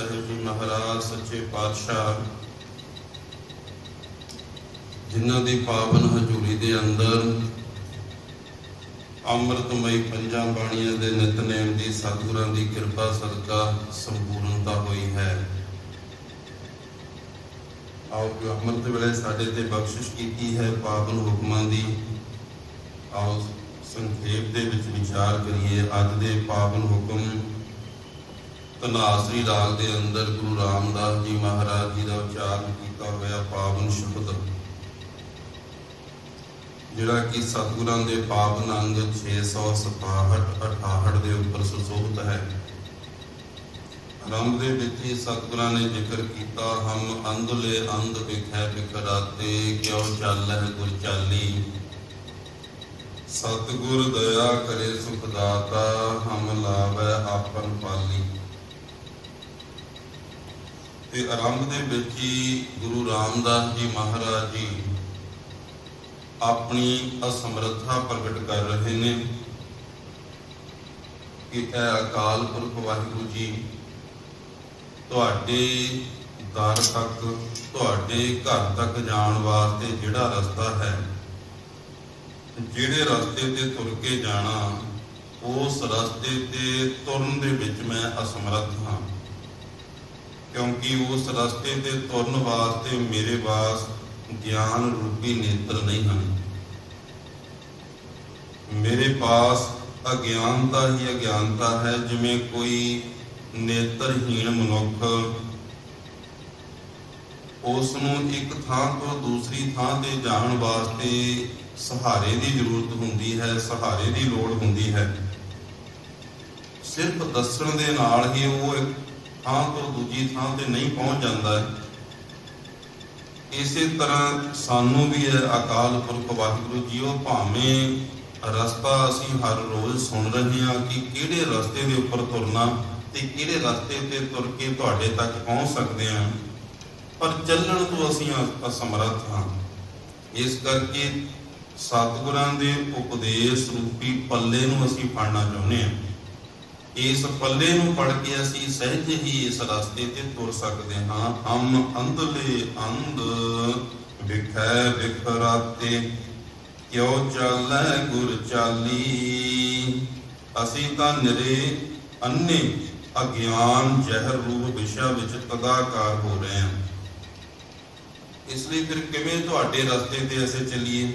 ਸਾਹਿਬ ਜੀ ਮਹਾਰਾਜ, ਸੱਚੇ ਪਾਤਸ਼ਾਹ। ਜਿਨ੍ਹਾਂ ਦੀ ਪਾਵਨ ਹਜ਼ੂਰੀ ਦੇ ਅੰਦਰ ਅੰਮ੍ਰਿਤਮਈ ਪੰਜਾਂ ਬਾਣੀਆਂ ਦੇ ਨਿਤਨੇਮ ਦੀ ਸਤਿਗੁਰਾਂ ਦੀ ਕਿਰਪਾ ਸਦਕਾ ਸੰਪੂਰਨਤਾ ਹੋਈ ਹੈ। ਆਓ ਜੋ ਅੰਮ੍ਰਿਤ ਵੇਲੇ ਸਾਡੇ ਤੇ ਬਖਸ਼ਿਸ਼ ਕੀਤੀ ਹੈ ਪਾਵਨ ਹੁਕਮਾਂ ਦੀ, ਆਓ ਸੰਖੇਪ ਦੇ ਵਿੱਚ ਵਿਚਾਰ ਕਰੀਏ। ਅੱਜ ਦੇ ਪਾਵਨ ਹੁਕਮ ਤਨਾਸਰੀ ਰਾਗ ਦੇ ਅੰਦਰ ਗੁਰੂ ਰਾਮਦਾਸ ਜੀ ਮਹਾਰਾਜ ਜੀ ਦਾ ਉਚਾਰਨ ਕੀਤਾ ਹੋਇਆ ਪਾਵਨ ਸ਼ਬਦ। ਜਿਹੜਾ ਕਿ ਸਤਿਗੁਰਾਂ ਦੇ ਪਾਵਨ ਅੰਗ 667 68 ਦੇ ਉੱਪਰ ਸੁਸ਼ੋਭਿਤ ਹੈ। ਆਰੰਭ ਦੇ ਵਿੱਚ ਹੀ ਸਤਿਗੁਰਾਂ ਨੇ ਜ਼ਿਕਰ ਕੀਤਾ, ਹਮ ਅੰਧਲੇ ਅੰਧ ਵਿਖੈ ਵਿਖਰਾਤੇ ਕਿਉ ਚੱਲਹਿ ਗੁਰ ਚਾਲੀ ਸਤਿਗੁਰ ਦਇਆ ਕਰੇ ਸੁਖ ਦਾਤਾ, ਹਮ ਲਾਵੈ ਆਪਨ ਪਾਲੀ। ਤੇ ਆਰੰਭ ਦੇ ਵਿੱਚ ਹੀ ਗੁਰੂ ਰਾਮਦਾਸ ਜੀ ਮਹਾਰਾਜ ਜੀ ਆਪਣੀ ਅਸਮਰੱਥਾ ਪ੍ਰਗਟ ਕਰ ਰਹੇ ਨੇ ਕਿ ਇਹ ਅਕਾਲ ਪੁਰਖ ਵਾਹਿਗੁਰੂ ਜੀ ਤੁਹਾਡੇ ਦਰ ਤੱਕ, ਤੁਹਾਡੇ ਘਰ ਤੱਕ ਜਾਣ ਵਾਸਤੇ ਜਿਹੜਾ ਰਸਤਾ ਹੈ, ਜਿਹੜੇ ਰਸਤੇ ਤੇ ਤੁਰ ਕੇ ਜਾਣਾ, ਉਸ ਰਸਤੇ ਤੇ ਤੁਰਨ ਦੇ ਵਿੱਚ ਮੈਂ ਅਸਮਰੱਥ ਹਾਂ। ਕਿਉਂਕਿ ਉਸ ਰਸਤੇ ਤੇ ਤੁਰਨ ਵਾਸਤੇ ਮੇਰੇ ਪਾਸ ਗਿਆਨ ਰੂਪੀ ਨੇਤਰ ਨਹੀਂ ਹਨ। ਮੇਰੇ ਪਾਸ ਅਗਿਆਨਤਾ ਹੀ ਅਗਿਆਨਤਾ ਹੈ, ਜਿਵੇਂ ਕੋਈ ਨੇਤਰਹੀਣ ਮਨੁੱਖ ਉਸ ਨੂੰ ਇੱਕ ਥਾਂ ਤੋਂ ਦੂਸਰੀ ਥਾਂ ਤੇ ਜਾਣ ਵਾਸਤੇ ਸਹਾਰੇ ਦੀ ਜ਼ਰੂਰਤ ਹੁੰਦੀ ਹੈ, ਸਹਾਰੇ ਦੀ ਲੋੜ ਹੁੰਦੀ ਹੈ। ਸਿਰਫ ਦੱਸਣ ਦੇ ਨਾਲ ਹੀ ਉਹ ਥਾਂ ਤੋਂ ਦੂਜੀ ਥਾਂ ਤੇ ਨਹੀਂ ਪਹੁੰਚ ਜਾਂਦਾ ਇਸੇ ਤਰ੍ਹਾਂ ਸਾਨੂੰ ਵੀ ਇਹ ਅਕਾਲ ਪੁਰਖ ਵਾਹਿਗੁਰੂ ਜੀ ਉਹ ਭਾਵੇਂ ਰਸਤਾ ਅਸੀਂ ਹਰ ਰੋਜ਼ ਸੁਣ ਰਹੇ ਹਾਂ ਕਿ ਕਿਹੜੇ ਰਸਤੇ ਦੇ ਉੱਪਰ ਤੁਰਨਾ ਤੇ ਕਿਹੜੇ ਰਸਤੇ ਤੇ ਤੁਰ ਕੇ ਤੁਹਾਡੇ ਤੱਕ ਪਹੁੰਚ ਸਕਦੇ ਹਾਂ, ਪਰ ਚੱਲਣ ਤੋਂ ਅਸੀਂ ਅਸਮਰੱਥ ਹਾਂ। ਇਸ ਕਰਕੇ ਸਤਿਗੁਰਾਂ ਦੇ ਉਪਦੇਸ਼ ਰੂਪੀ ਪੱਲੇ ਨੂੰ ਅਸੀਂ ਫੜਨਾ ਚਾਹੁੰਦੇ ਹਾਂ। ਇਸ ਪੱਲੇ ਨੂੰ ਪੜ ਕੇ ਅਸੀਂ ਸਹਿਜ ਹੀ ਇਸ ਰਸਤੇ ਤੇ ਤੁਰ ਸਕਦੇ ਹਾਂ। ਹਮ ਅੰਧਲੇ ਅੰਧ ਵਿਖੈ ਵਿਖਰਾਤੇ ਕਿਉ ਚੱਲੈ ਗੁਰ ਚਾਲੀ? ਅਸੀਂ ਤਾਂ ਨਿਰੇ ਅੰਨੇ ਅਗਿਆਨ ਜ਼ਹਿਰ ਰੂਪ ਵਿਸ਼ਾ ਵਿੱਚ ਤਦਾਕਾਰ ਹੋ ਰਹੇ ਹਾਂ। ਇਸ ਲਈ ਫਿਰ ਕਿਵੇਂ ਤੁਹਾਡੇ ਰਸਤੇ ਤੇ ਅਸੀਂ ਚੱਲੀਏ?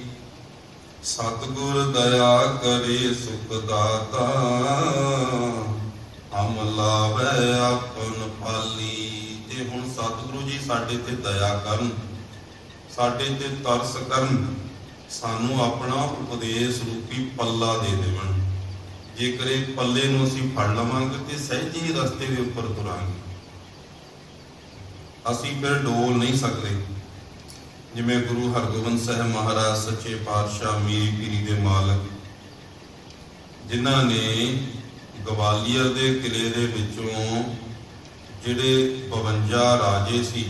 ਸਤਿਗੁਰ ਦਇਆ ਕਰੇ ਸੁਖ ਦਾਤਾ, ਹਮ ਲਾਵੇ ਆਪਨ ਪਾਲੀ ਤੇ ਹੁਣ ਸਤਿਗੁਰੂ ਜੀ ਸਾਡੇ ਤੇ ਦਇਆ ਕਰਨ, ਸਾਡੇ ਤੇ ਤਰਸ ਕਰਨ, ਸਾਨੂੰ ਆਪਣਾ ਉਪਦੇਸ਼ ਰੂਪੀ ਪੱਲਾ ਦੇ ਦੇਵਣ। ਜੇਕਰ ਇਹ ਪੱਲੇ ਨੂੰ ਅਸੀਂ ਫੜ ਲਵਾਂਗੇ ਤੇ ਸਹਿਜੇ ਹੀ ਰਸਤੇ ਦੇ ਉੱਪਰ ਤੁਰਾਂਗੇ। ਅਸੀਂ ਫਿਰ ਡੋਲ ਨਹੀਂ ਸਕਦੇ। ਜਿਵੇਂ ਗੁਰੂ ਹਰਗੋਬਿੰਦ ਸਾਹਿਬ ਮਹਾਰਾਜ ਸੱਚੇ ਪਾਤਸ਼ਾਹ ਮੀਰੀ ਪੀਰੀ ਦੇ ਮਾਲਕ, ਜਿਨ੍ਹਾਂ ਨੇ ਗਵਾਲੀਅਰ ਦੇ ਕਿਲੇ ਦੇ ਵਿੱਚੋਂ ਜਿਹੜੇ 52 ਰਾਜੇ ਸੀ,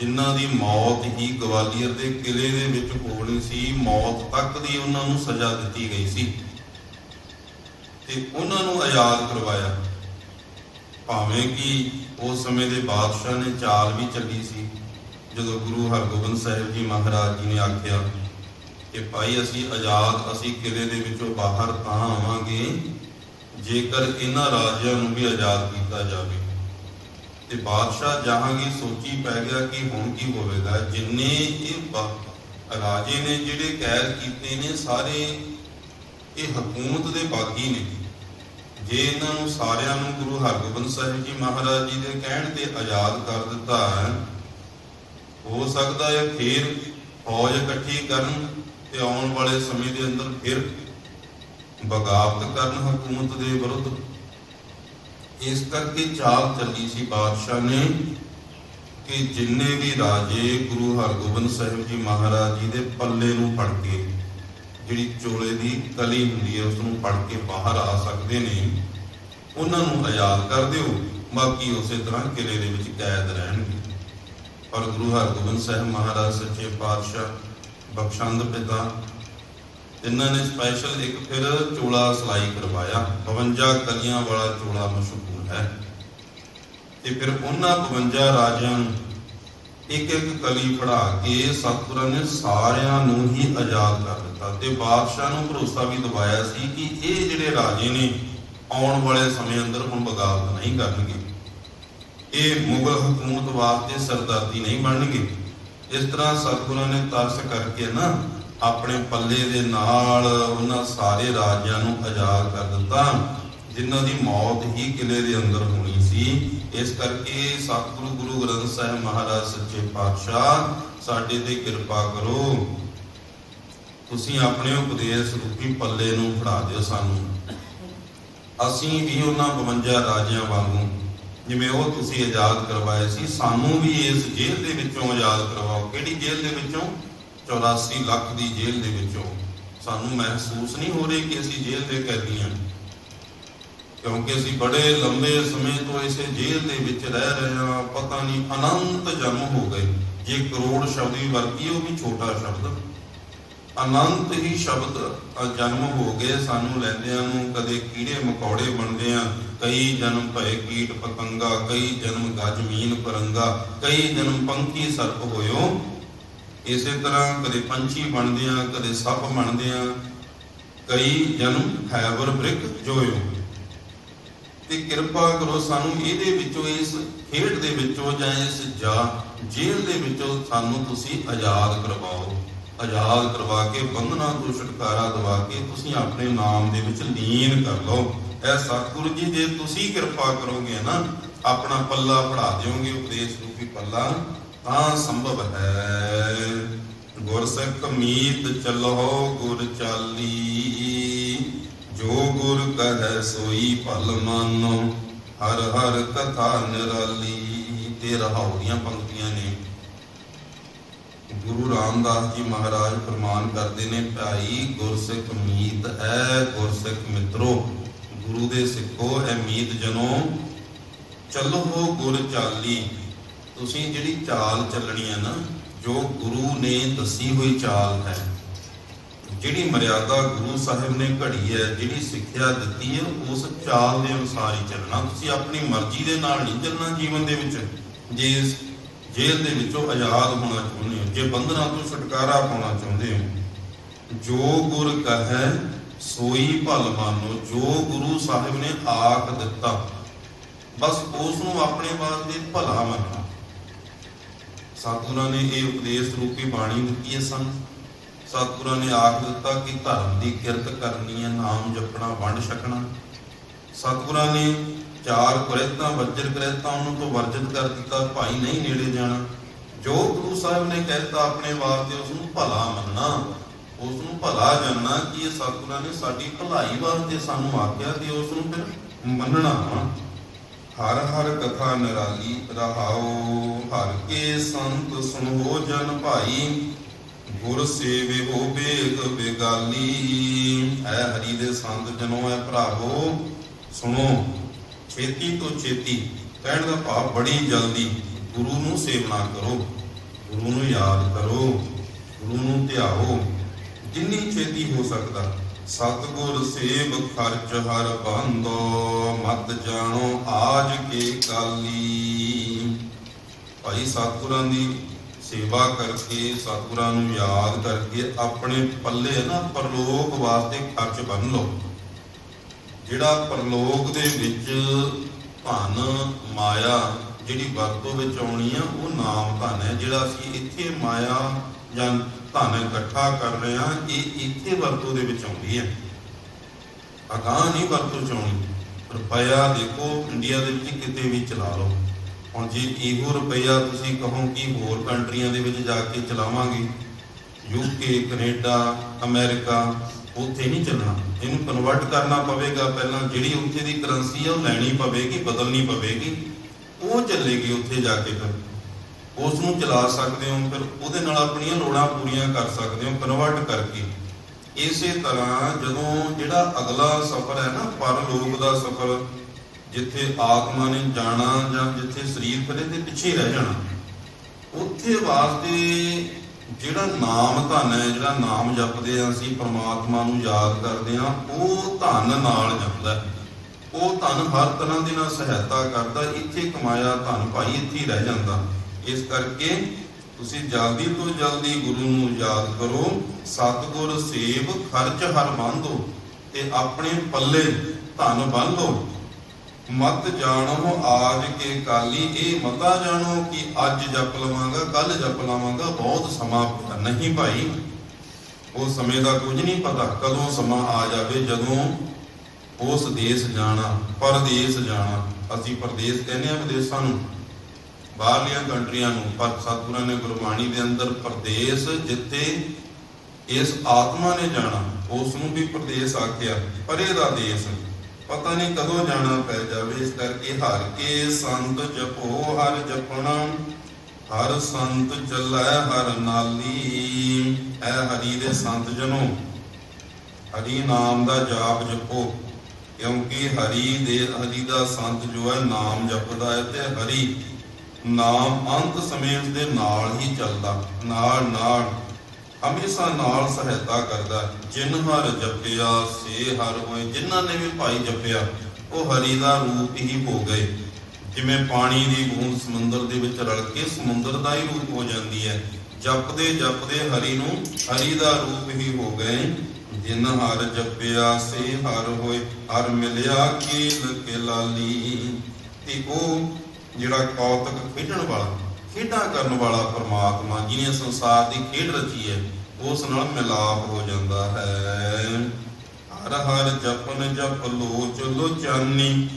ਜਿਨ੍ਹਾਂ ਦੀ ਮੌਤ ਹੀ ਗਵਾਲੀਅਰ ਦੇ ਕਿਲੇ ਦੇ ਵਿੱਚ ਹੋਣੀ ਸੀ, ਮੌਤ ਤੱਕ ਦੀ ਉਹਨਾਂ ਨੂੰ ਸਜ਼ਾ ਦਿੱਤੀ ਗਈ ਸੀ। ਤੇ ਉਹਨਾਂ ਨੂੰ ਆਜ਼ਾਦ ਕਰਵਾਇਆ। ਭਾਵੇਂ ਕਿ ਉਸ ਸਮੇਂ ਦੇ ਬਾਦਸ਼ਾਹ ਨੇ ਚਾਲ ਵੀ ਚੱਲੀ ਸੀ। ਜਦੋਂ ਗੁਰੂ ਹਰਗੋਬਿੰਦ ਸਾਹਿਬ ਜੀ ਮਹਾਰਾਜ ਜੀ ਨੇ ਆਖਿਆ ਕਿ ਭਾਈ ਅਸੀਂ ਆਜ਼ਾਦ, ਅਸੀਂ ਕਿਲੇ ਦੇ ਵਿੱਚੋਂ ਬਾਹਰ ਤਾਂ ਆਵਾਂਗੇ ਜੇਕਰ ਇਹਨਾਂ ਰਾਜਿਆਂ ਨੂੰ ਵੀ ਆਜ਼ਾਦ ਕੀਤਾ ਜਾਵੇ। ਤੇ ਬਾਦਸ਼ਾਹ ਜਹਾਂਗੀਰ ਸੋਚੀ ਪੈ ਗਿਆ ਕਿ ਹੁਣ ਕੀ ਹੋਵੇਗਾ? ਜਿੰਨੇ ਇਹ ਰਾਜੇ ਨੇ ਜਿਹੜੇ ਕੈਦ ਕੀਤੇ ਨੇ, ਸਾਰੇ ਇਹ ਹਕੂਮਤ ਦੇ ਬਾਗੀ ਨੇ। ਜੇ ਇਹਨਾਂ ਨੂੰ ਸਾਰਿਆਂ ਨੂੰ ਗੁਰੂ ਹਰਗੋਬਿੰਦ ਸਾਹਿਬ ਜੀ ਮਹਾਰਾਜ ਜੀ ਦੇ ਕਹਿਣ ਤੇ ਆਜ਼ਾਦ ਕਰ ਦਿੱਤਾ ਹੋ ਸਕਦਾ ਹੈ ਫਿਰ ਫੌਜ ਇਕੱਠੀ ਕਰਨ ਤੇ ਆਉਣ ਵਾਲੇ ਸਮੇਂ ਦੇ ਅੰਦਰ ਫਿਰ ਬਗਾਵਤ ਕਰਨ ਹਕੂਮਤ ਦੇ ਵਿਰੁੱਧ। ਇਸ ਕਰਕੇ ਚਾਲ ਚੱਲੀ ਸੀ ਬਾਦਸ਼ਾਹ ਨੇ ਕਿ ਜਿੰਨੇ ਵੀ ਰਾਜੇ ਗੁਰੂ ਹਰਗੋਬਿੰਦ ਸਾਹਿਬ ਜੀ ਮਹਾਰਾਜ ਜੀ ਦੇ ਪੱਲੇ ਨੂੰ ਫੜ ਕੇ, ਜਿਹੜੀ ਚੋਲੇ ਦੀ ਕਲੀ ਹੁੰਦੀ ਹੈ ਉਸ ਨੂੰ ਫੜ ਕੇ ਬਾਹਰ ਆ ਸਕਦੇ ਨੇ, ਉਹਨਾਂ ਨੂੰ ਆਜ਼ਾਦ ਕਰ ਦਿਓ। ਬਾਕੀ ਉਸੇ ਤਰ੍ਹਾਂ ਕਿਲੇ ਦੇ ਵਿੱਚ ਕੈਦ ਰਹਿਣਗੇ। ਪਰ ਗੁਰੂ ਹਰਗੋਬਿੰਦ ਸਾਹਿਬ ਮਹਾਰਾਜ ਸੱਚੇ ਪਾਤਸ਼ਾਹ, ਬਖਸ਼ੰਦ ਪਿਤਾ, ਇਹਨਾਂ ਨੇ ਸਪੈਸ਼ਲ ਇੱਕ ਫਿਰ ਚੋਲਾ ਸਲਾਈ ਕਰਵਾਇਆ। 52 ਕਲੀਆਂ ਵਾਲਾ ਚੋਲਾ ਮਸ਼ਹੂਰ ਹੈ। ਤੇ ਫਿਰ ਉਹਨਾਂ 52 ਰਾਜਿਆਂ ਨੂੰ ਇੱਕ ਇੱਕ ਕਲੀ ਫੜਾ ਕੇ ਸਤਿਗੁਰਾਂ ਨੇ ਸਾਰਿਆਂ ਨੂੰ ਹੀ ਆਜ਼ਾਦ ਕਰ ਦਿੱਤਾ ਤੇ ਬਾਦਸ਼ਾਹ ਨੂੰ ਭਰੋਸਾ ਵੀ ਦਿਵਾਇਆ ਸੀ ਕਿ ਇਹ ਜਿਹੜੇ ਰਾਜੇ ਨੇ ਆਉਣ ਵਾਲੇ ਸਮੇਂ ਅੰਦਰ ਹੁਣ ਬਗਾਵਤ ਨਹੀਂ ਕਰਨਗੇ। ਇਹ ਮੁਗਲ ਹਕੂਮਤ ਵਾਸਤੇ ਸਰਦਾਰੀ ਨਹੀਂ ਬਣਨਗੇ। ਇਸ ਤਰ੍ਹਾਂ ਸਤਿਗੁਰਾਂ ਨੇ ਤਰਸ ਕਰਕੇ ਨਾ ਆਪਣੇ ਪੱਲੇ ਦੇ ਨਾਲ ਉਹਨਾਂ ਸਾਰੇ ਰਾਜਿਆਂ ਨੂੰ ਆਜ਼ਾਦ ਕਰ ਦਿੱਤਾ, ਜਿਨ੍ਹਾਂ ਦੀ ਮੌਤ ਹੀ ਕਿਲੇ ਦੇ ਅੰਦਰ ਹੋਣੀ ਸੀ। ਇਸ ਕਰਕੇ ਸਤਿਗੁਰੂ ਗੁਰੂ ਗ੍ਰੰਥ ਸਾਹਿਬ ਮਹਾਰਾਜ ਸੱਚੇ ਪਾਤਸ਼ਾਹ, ਸਾਡੇ ਤੇ ਕਿਰਪਾ ਕਰੋ। ਤੁਸੀਂ ਆਪਣੇ ਉਪਦੇਸ਼ ਰੂਪੀ ਪੱਲੇ ਨੂੰ ਫੜਾ ਦਿਓ ਸਾਨੂੰ। ਅਸੀਂ ਵੀ ਉਹਨਾਂ 52 ਰਾਜਿਆਂ ਵਾਂਗੂ ਜਿਵੇਂ ਉਹ ਤੁਸੀਂ ਆਜ਼ਾਦ ਕਰਵਾਏ ਸੀ, ਸਾਨੂੰ ਵੀ ਇਸ ਜੇਲ੍ਹ ਦੇ ਵਿੱਚੋਂ ਆਜ਼ਾਦ ਕਰਵਾਓ। ਕਿਹੜੀ ਜੇਲ੍ਹ ਦੇ ਵਿੱਚੋਂ? 84 ਲੱਖ ਦੀ ਜੇਲ੍ਹ ਦੇ ਵਿੱਚੋਂ। ਸਾਨੂੰ ਮਹਿਸੂਸ ਨਹੀਂ ਹੋ ਰਹੀ ਕਿ ਅਸੀਂ ਜੇਲ੍ਹ ਦੇ ਕੈਦੀ ਹਾਂ। ਕਿਉਂਕਿ ਅਸੀਂ ਬੜੇ ਲੰਬੇ ਸਮੇਂ ਤੋਂ ਇਸੇ ਜੇਲ੍ਹ ਦੇ ਵਿੱਚ ਰਹਿ ਰਹੇ ਹਾਂ। ਪਤਾ ਨਹੀਂ ਅਨੰਤ ਜਨਮ ਹੋ ਗਏ। ਜੇ ਕਰੋੜ ਸ਼ਬਦ ਵੀ ਵਰਤੀ ਉਹ ਵੀ ਛੋਟਾ ਸ਼ਬਦ। ਅਨੰਤ ਹੀ ਸ਼ਬਦ ਜਨਮ ਹੋ ਗਏ ਸਾਨੂੰ ਲੈਂਦਿਆਂ ਨੂੰ, ਕਦੇ ਕੀੜੇ ਮਕੌੜੇ ਬਣਦੇ ਆ ਕਈ ਜਨਮ ਭਏ ਕੀਟ ਪਤੰਗਾ, ਕਈ ਜਨਮ ਗਜਮੀਨ ਪਰੰਗਾ, ਕਈ ਜਨਮ ਪੰਖੀ ਸਰਪ ਹੋਇਓ। ਇਸੇ ਤਰ੍ਹਾਂ ਕਦੇ ਪੰਛੀ ਬਣਦੇ ਆ ਕਦੇ ਸੱਪ ਬਣਦੇ ਆ ਕਈ ਜਨਮ ਹੈਵਰ ਬ੍ਰਿਕ ਜੋਇਓ। ਤੇ ਕਿਰਪਾ ਕਰੋ ਸਾਨੂੰ ਇਹਦੇ ਵਿੱਚੋਂ, ਇਸ ਖੇਡ ਦੇ ਵਿੱਚੋਂ ਜਾਂ ਇਸ ਜਾ, ਜੇਲ੍ਹ ਦੇ ਵਿੱਚੋਂ ਸਾਨੂੰ ਤੁਸੀਂ ਆਜ਼ਾਦ ਕਰਵਾਓ। ਆਜ਼ਾਦ ਕਰਵਾ ਕੇ, ਬੰਧਨਾਂ ਤੋਂ ਛੁਟਕਾਰਾ ਦਿਵਾ ਕੇ ਤੁਸੀਂ ਆਪਣੇ ਨਾਮ ਦੇ ਵਿੱਚ ਲੀਨ ਕਰ ਲਓ। ਇਹ ਸਤਿਗੁਰੂ ਜੀ, ਜੇ ਤੁਸੀਂ ਕਿਰਪਾ ਕਰੋਗੇ ਨਾ, ਆਪਣਾ ਪੱਲਾ ਫੜਾ ਦਿਓਗੇ, ਉਪਦੇਸ਼ ਰੂਪੀ ਪੱਲਾ, ਤਾਂ ਸੰਭਵ ਹੈ। ਗੁਰ ਮੀਤ ਚਲੋ, ਗੁਰ ਚਾਲੀ। ਜੋ ਗੁਰ ਕਹੈ, ਸੋਈ ਭਲ ਮਾਨੋ। ਹਰ ਹਰ ਕਥਾ ਨਿਰਾਲੀ। ਤੇ ਰਹਾਉ ਦੀਆਂ ਪੰਕਤੀਆਂ ਨੇ। ਗੁਰੂ ਰਾਮਦਾਸ ਜੀ ਮਹਾਰਾਜ ਫਰਮਾਨ ਕਰਦੇ ਨੇ, ਭਾਈ, ਗੁਰਸਿੱਖ ਮੀਤ ਐ, ਗੁਰਸਿੱਖ ਮਿੱਤਰੋ, ਗੁਰੂ ਦੇ ਸਿੱਖੋ, ਐ ਮੀਤ ਜਨੋ, ਚੱਲੋ ਗੁਰ ਚਾਲੀ। ਤੁਸੀਂ ਜਿਹੜੀ ਚਾਲ ਚੱਲਣੀ ਹੈ ਨਾ, ਜੋ ਗੁਰੂ ਨੇ ਦੱਸੀ ਹੋਈ ਚਾਲ ਹੈ, ਜਿਹੜੀ ਮਰਿਆਦਾ ਗੁਰੂ ਸਾਹਿਬ ਨੇ ਘੜੀ ਹੈ, ਜਿਹੜੀ ਸਿੱਖਿਆ ਦਿੱਤੀ ਹੈ, ਉਸ ਚਾਲ ਦੇ ਅਨੁਸਾਰ ਹੀ ਚੱਲਣਾ। ਤੁਸੀਂ ਆਪਣੀ ਮਰਜ਼ੀ ਦੇ ਨਾਲ ਨਹੀਂ ਚੱਲਣਾ ਜੀਵਨ ਦੇ ਵਿੱਚ। ਜੇ ਜੇਲ੍ਹ ਦੇ ਵਿੱਚੋਂ ਆਜ਼ਾਦ ਹੋਣਾ ਚਾਹੁੰਦੇ ਹੋ, ਜੇ ਬੰਧਨਾਂ ਤੋਂ ਛੁਟਕਾਰਾ ਪਾਉਣਾ ਚਾਹੁੰਦੇ ਹੋ, ਜੋ ਗੁਰ ਕਹੈ, ਸੋਈ ਭਲ ਮਾਨੋ, ਜੋ ਗੁਰੂ ਸਾਹਿਬ ਨੇ ਆਖ ਦਿੱਤਾ, ਬਸ ਉਸ ਨੂੰ ਆਪਣੇ ਵਾਸਤੇ ਭਲਾ ਮੰਨਣਾ। ਸਤਿਗੁਰਾਂ ਨੇ ਇਹ ਉਪਦੇਸ਼ ਰੂਪੀ ਬਾਣੀ ਦਿੱਤੀ ਹੈ ਸਾਨੂੰ ਸਤਿਗੁਰਾਂ ਨੇ ਆਖ ਦਿੱਤਾ ਕਿ ਧਰਮ ਦੀ ਕਿਰਤ ਕਰਨੀ ਹੈ, ਨਾਮ ਜਪਣਾ, ਵੰਡ ਛਕਣਾ। ਸਤਿਗੁਰਾਂ ਨੇ ਚਾਰ ਕੁਰੇਤਾਂ ਵਜਰ ਕੁਰੇਤਾਂ ਉਹਨਾਂ ਤੋਂ ਵਰਜਿਤ ਕਰ ਦਿੱਤਾ, ਭਾਈ ਨਹੀਂ ਨੇੜੇ ਜਾਣਾ। ਜੋ ਗੁਰੂ ਸਾਹਿਬ ਨੇ ਕਹਿਤਾ ਆਪਣੇ ਵਾਸਤੇ ਉਸ ਨੂੰ ਭਲਾ ਮੰਨਣਾ। ਉਸ ਨੂੰ ਭਲਾ ਜਾਣਨਾ ਕਿ ਇਹ ਸਤਿਗੁਰਾਂ ਨੇ ਸਾਡੀ ਭਲਾਈ ਵਾਸਤੇ ਸਾਨੂੰ ਆਖਿਆ ਤੇ ਉਸ ਨੂੰ ਫਿਰ ਮੰਨਣਾ ਹਰ ਹਰ ਕਥਾ ਨਿਰਾਲੀ ਰਹਾਓ, ਹਰ ਕੇ ਸੰਤ ਸੁਣੋ ਜਨ ਭਾਈ। ਗੁਰ ਸੇਵੇ ਹੋ ਵੇਦ ਵਿਗਾਲੀ ਐ ਹਰੀ ਦੇ ਸੰਤ ਜਨੋ, ਐ ਭਰਾਵੋ, ਸੁਣੋ। ਛੇਤੀ ਤੋਂ ਛੇਤੀ ਕਹਿਣ ਦਾ ਭਾਵ ਬੜੀ ਜਲਦੀ ਗੁਰੂ ਨੂੰ ਸੇਵਨਾ ਕਰੋ, ਗੁਰੂ ਨੂੰ ਯਾਦ ਕਰੋ, ਗੁਰੂ ਨੂੰ ਧਿਆਓ। ਜਿੰਨੀ ਛੇਤੀ ਹੋ ਸਕਦਾ, ਸਤਗੁਰ ਸੇਵ ਖਰਚ ਹਰ ਬੰਦੋ, ਮਤ ਜਾਣੋ ਆਜ ਕੇ ਕਾਲੀ। ਭਾਈ ਸਤਗੁਰਾਂ ਦੀ ਸੇਵਾ ਕਰਕੇ, ਸਤਿਗੁਰਾਂ ਨੂੰ ਯਾਦ ਕਰਕੇ ਆਪਣੇ ਪੱਲੇ ਨਾ ਪਰਲੋਕ ਵਾਸਤੇ ਖਰਚ ਬੰਨ ਲਓ। ਜਿਹੜਾ ਪਰਲੋਕ ਦੇ ਵਿੱਚ ਧਨ, ਮਾਇਆ ਜਿਹੜੀ ਵਰਤੋਂ ਵਿੱਚ ਆਉਣੀ ਆ, ਉਹ ਨਾਮ ਧਨ ਹੈ। ਜਿਹੜਾ ਅਸੀਂ ਇੱਥੇ ਮਾਇਆ ਜਾਂ ਧਨ ਇਕੱਠਾ ਕਰ ਰਹੇ ਆ ਇਹ ਇੱਥੇ ਵਰਤੋਂ ਦੇ ਵਿੱਚ ਆਉਂਦੀ ਹੈ। ਅਗਾਂਹ ਨਹੀਂ ਵਰਤੋਂ ਚ ਆਉਣੀ। ਰੁਪਇਆ ਦੇਖੋ, ਇੰਡੀਆ ਦੇ ਵਿੱਚ ਕਿਤੇ ਵੀ ਚਲਾ ਲਓ। ਹੁਣ ਜੇ ਇਹੋ ਰੁਪਈਆ ਤੁਸੀਂ ਕਹੋ ਕਿ ਹੋਰ ਕੰਟਰੀਆਂ ਦੇ ਵਿੱਚ ਜਾ ਕੇ ਚਲਾਵਾਂਗੇ। ਯੂਕੇ ਕੈਨੇਡਾ, ਅਮਰੀਕਾ ਉੱਥੇ ਨਹੀਂ ਚੱਲਣਾ। ਇਹਨੂੰ ਕਨਵਰਟ ਕਰਨਾ ਪਵੇਗਾ। ਪਹਿਲਾਂ ਜਿਹੜੀ ਉੱਥੇ ਦੀ ਕਰੰਸੀ ਹੈ ਉਹ ਲੈਣੀ ਪਵੇਗੀ, ਬਦਲਣੀ ਪਵੇਗੀ। ਉਹ ਚੱਲੇਗੀ ਉੱਥੇ ਜਾ ਕੇ ਫਿਰ। ਉਸ ਨੂੰ ਚਲਾ ਸਕਦੇ ਹੋ, ਫਿਰ ਉਹਦੇ ਨਾਲ ਆਪਣੀਆਂ ਲੋੜਾਂ ਪੂਰੀਆਂ ਕਰ ਸਕਦੇ ਹੋ ਕਨਵਰਟ ਕਰਕੇ। ਇਸੇ ਤਰ੍ਹਾਂ ਜਦੋਂ ਜਿਹੜਾ ਅਗਲਾ ਸਫ਼ਰ ਹੈ ਨਾ, ਪਰਲੋਕ ਦਾ ਸਫ਼ਰ, ਜਿੱਥੇ ਆਤਮਾ ਨੇ ਜਾਣਾ ਜਾਂ ਜਿੱਥੇ ਸਰੀਰ ਫਿਰ ਇਹਦੇ ਪਿੱਛੇ ਰਹਿ ਜਾਣਾ, ਉੱਥੇ ਵਾਸਤੇ ਜਿਹੜਾ ਨਾਮ ਧਨ ਹੈ, ਜਿਹੜਾ ਨਾਮ ਜਪਦੇ ਆ ਅਸੀਂ, ਪ੍ਰਮਾਤਮਾ ਨੂੰ ਯਾਦ ਕਰਦੇ ਆ ਉਹ ਧਨ ਨਾਲ ਜਪਦਾ ਉਹ ਧਨ ਹਰ ਤਰ੍ਹਾਂ ਦੇ ਨਾਲ ਸਹਾਇਤਾ ਕਰਦਾ ਇੱਥੇ ਕਮਾਇਆ ਧਨ ਭਾਈ ਇੱਥੇ ਹੀ ਰਹਿ ਜਾਂਦਾ। ਇਸ ਕਰਕੇ ਤੁਸੀਂ ਜਲਦੀ ਤੋਂ ਜਲਦੀ ਗੁਰੂ ਨੂੰ ਯਾਦ ਕਰੋ, ਸਤਿਗੁਰ ਸੇਵ ਖਰਚ ਹਰ ਬੰਧੋ ਤੇ ਆਪਣੇ ਪੱਲੇ ਧਨ ਬੰਨ ਲਓ ਮਤ ਜਾਣੋ, ਆਜ ਕੇ ਕਾਲੀ, ਇਹ ਮਤਾ ਜਾਣੋ ਕਿ ਅੱਜ ਜਪ ਲਵਾਂਗਾ ਕੱਲ ਜਪ ਲਵਾਂਗਾ, ਬਹੁਤ ਸਮਾਂ ਪਿਆ ਨਹੀਂ ਭਾਈ। ਉਹ ਸਮੇਂ ਦਾ ਕੁਝ ਨਹੀਂ ਪਤਾ, ਕਦੋਂ ਸਮਾਂ ਆ ਜਾਵੇ, ਜਦੋਂ ਉਸ ਦੇਸ਼ ਜਾਣਾ, ਪਰਦੇਸ ਜਾਣਾ। ਅਸੀਂ ਪਰਦੇਸ ਕਹਿੰਦੇ ਆ ਵਿਦੇਸ਼ਾਂ ਨੂੰ, ਬਾਹਰਲੀਆਂ ਕੰਟਰੀਆਂ ਨੂੰ, ਪਰ ਸਤਿਗੁਰਾਂ ਨੇ ਗੁਰਬਾਣੀ ਦੇ ਅੰਦਰ ਪਰਦੇਸ ਜਿੱਥੇ ਇਸ ਆਤਮਾ ਨੇ ਜਾਣਾ, ਉਸ ਨੂੰ ਵੀ ਪਰਦੇਸ ਆਖਿਆ, ਪਰੇ ਦਾ ਦੇਸ਼। ਪਤਾ ਨਹੀਂ ਕਦੋਂ ਜਾਣਾ ਪੈ ਜਾਵੇ, ਇਸ ਕਰਕੇ ਹਰ ਕੇ ਸੰਤ ਜਪੋ, ਹਰ ਜਪਣਾ, ਹਰ ਸੰਤ ਚੱਲੈ, ਹਰ ਨਾਲੀ। ਐ ਹਰੀ ਦੇ ਸੰਤ ਜਨੋ, ਹਰੀ ਨਾਮ ਦਾ ਜਾਪ ਜਪੋ, ਕਿਉਂਕਿ ਹਰੀ ਦੇ, ਹਰੀ ਦਾ ਸੰਤ ਜੋ ਹੈ, ਨਾਮ ਜਪਦਾ ਹੈ ਤੇ ਹਰੀ ਨਾਮ ਅੰਤ ਸਮੇਂ ਦੇ ਨਾਲ ਹੀ ਚੱਲਦਾ, ਨਾਲ ਨਾਲ। ਹਮੇਸ਼ਾ ਨਾਲ ਸਹਾਇਤਾ ਕਰਦਾ ਜਿਨ ਹਰ ਜਪਿਆ, ਸੇ ਹਰ ਹੋਏ ਜਿਨ੍ਹਾਂ ਨੇ ਵੀ ਭਾਈ ਜਪਿਆ, ਉਹ ਹਰੀ ਦਾ ਰੂਪ ਹੀ ਹੋ ਗਏ। ਜਿਵੇਂ ਪਾਣੀ ਦੀ ਬੂੰਦ ਸਮੁੰਦਰ ਦੇ ਵਿੱਚ ਰਲ ਕੇ ਸਮੁੰਦਰ ਦਾ ਹੀ ਰੂਪ ਹੋ ਜਾਂਦੀ ਹੈ। ਜਪਦੇ ਜਪਦੇ ਹਰੀ ਨੂੰ ਹਰੀ ਦਾ ਰੂਪ ਹੀ ਹੋ ਗਏ। ਜਿਨ ਹਰ ਜਪਿਆ, ਸੇ ਹਰ ਹੋਏ, ਹਰ ਮਿਲਿਆ ਕੀਲ ਕੇ ਲਾਲੀ। ਤੇ ਉਹ ਜਿਹੜਾ ਕੌਤਕ ਖੇਡਣ ਵਾਲਾ ਖੇਡਾਂ ਕਰਨ ਵਾਲਾ ਪਰਮਾਤਮਾ ਜਿਹਨੇ ਸੰਸਾਰ ਦੀ ਖੇਡ ਰਚੀ ਹੈ, ਉਸ ਨਾਲ ਮਿਲਾਪ ਹੋ ਜਾਂਦਾ ਹੈ। ਹਰ ਹਰ ਜਪਨ ਜਪ ਲੋਚ ਲੋਚਾਨੀ,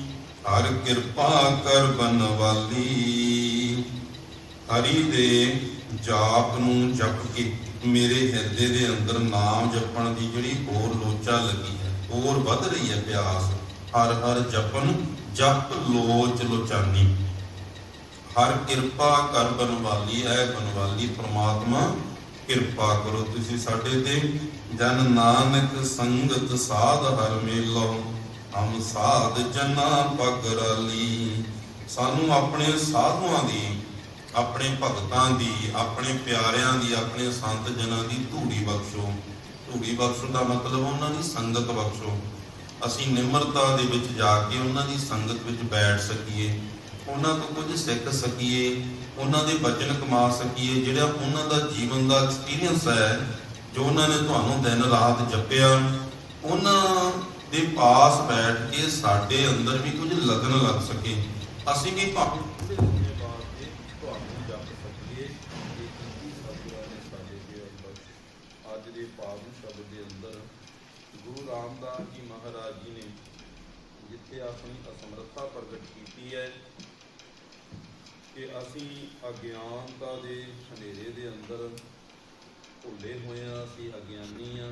ਹਰ ਕਿਰਪਾ ਕਰ ਬਨਵਾਲੀ। ਹਰੀ ਦੇ ਜਾਪ ਨੂੰ ਜਪ ਕੇ ਮੇਰੇ ਹਿਰਦੇ ਦੇ ਅੰਦਰ ਨਾਮ ਜਪਣ ਦੀ ਜਿਹੜੀ ਹੋਰ ਲੋਚਾ ਲੱਗੀ ਹੈ, ਹੋਰ ਵੱਧ ਰਹੀ ਹੈ ਪਿਆਸ। ਹਰ ਹਰ ਜਪਨ ਜਪ ਲੋਚ ਲੋਚਾਨੀ। ਹਰ ਕਿਰਪਾ ਕਰ ਬਨਵਾਲੀ ਹੈ ਬਨਵਾਲੀ ਪ੍ਰਮਾਤਮਾ, ਕਿਰਪਾ ਕਰੋ ਤੁਸੀਂ ਸਾਡੇ ਤੇ। ਜਨ ਨਾਨਕ ਸੰਗਤ ਸਾਧ ਹਰ ਮੇਲੋ, ਹਮ ਸਾਧ ਜਨਾ ਪਗਰਾਲੀ। ਸਾਨੂੰ ਆਪਣੇ ਸਾਧੂਆਂ ਦੀ, ਆਪਣੇ ਭਗਤਾਂ ਦੀ, ਆਪਣੇ ਪਿਆਰਿਆਂ ਦੀ, ਆਪਣੇ ਸੰਤ ਜਨਾਂ ਦੀ ਧੂੜੀ ਬਖਸ਼ੋ। ਧੂੜੀ ਬਖਸ਼ੋ ਦਾ ਮਤਲਬ ਉਹਨਾਂ ਦੀ ਸੰਗਤ ਬਖਸ਼ੋ। ਅਸੀਂ ਨਿਮਰਤਾ ਦੇ ਵਿੱਚ ਜਾ ਕੇ ਉਹਨਾਂ ਦੀ ਸੰਗਤ ਵਿੱਚ ਬੈਠ ਸਕੀਏ। ਉਹਨਾਂ ਤੋਂ ਕੁਝ ਸਿੱਖ ਸਕੀਏ, ਉਹਨਾਂ ਦੇ ਬਚਨ ਕਮਾ ਸਕੀਏ, ਜਿਹੜਾ ਉਹਨਾਂ ਦਾ ਜੀਵਨ ਦਾ ਐਕਸਪੀਰੀਅੰਸ ਹੈ, ਜੋ ਉਹਨਾਂ ਨੇ ਤੁਹਾਨੂੰ ਦਿਨ ਰਾਤ ਜਪਿਆ, ਉਹਨਾਂ ਦੇ ਪਾਸ ਬੈਠ ਕੇ ਸਾਡੇ ਅੰਦਰ ਵੀ ਕੁਝ ਲੱਗਣ ਲੱਗ ਸਕੇ। ਅਸੀਂ ਵੀ ਭਾਵੇਂ ਦੇ ਪਾਵਨ ਸ਼ਬਦ ਦੇ ਅੰਦਰ ਗੁਰੂ ਰਾਮਦਾਸ ਜੀ ਮਹਾਰਾਜ ਜੀ ਨੇ ਜਿੱਥੇ ਆਪਣੀ ਅਸਮਰੱਥਾ ਪ੍ਰਗਟ ਕੀਤੀ ਹੈ ਕਿ ਅਸੀਂ ਅਗਿਆਨਤਾ ਦੇ ਹਨੇਰੇ ਦੇ ਅੰਦਰ ਭੁੱਲੇ ਹੋਏ ਹਾਂ ਅਸੀਂ ਅਗਿਆਨੀ ਹਾਂ।